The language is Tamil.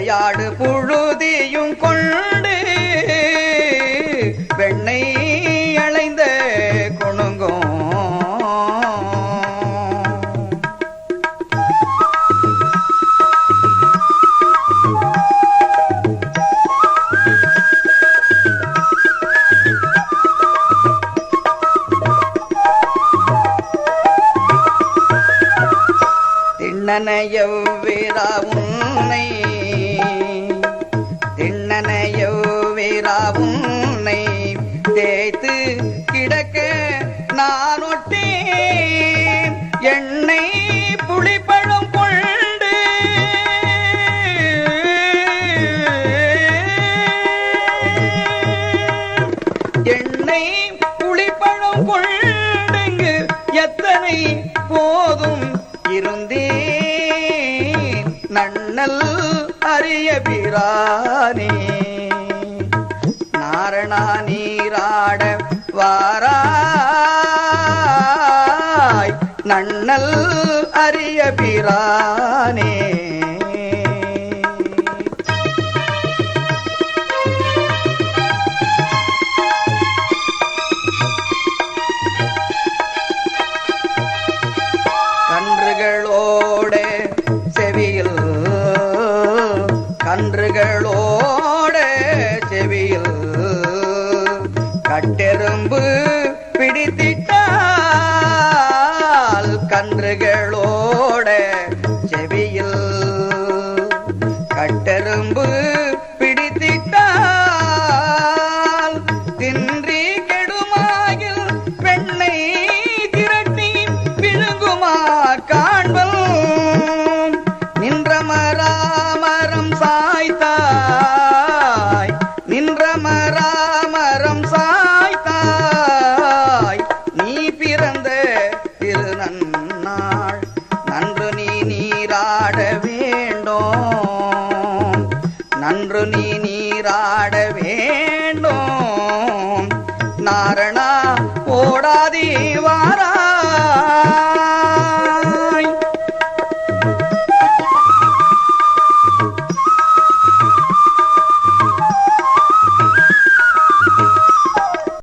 விளையாடு புழுதியும் கொண்டு வெண்ணை அலைந்த குணுங்கும் திண்ணனையவ்வேரா உன்னை கண்டாவும் உன்னை தேய்த்து கிடக்க நான் ஒட்டேன். எண்ணெய் புளிப்பழம் கொண்டு எண்ணெய் புளிப்பழம் கொண்டுங்கு எத்தனை போதும் இருந்தேன். நன்னல் அறிய பிரானே. நாரணா நீராட வாராய். நன்னல் அரிய பிரானே. கன்றுகளோட செவியில் கன்றுகளோ கன்றுகளோட செவியில் கட்டெரும்பு பிடித்திட்டார். நன்று நீ நீராட வேண்டும். நாரணா ஓடாதீ வாரா.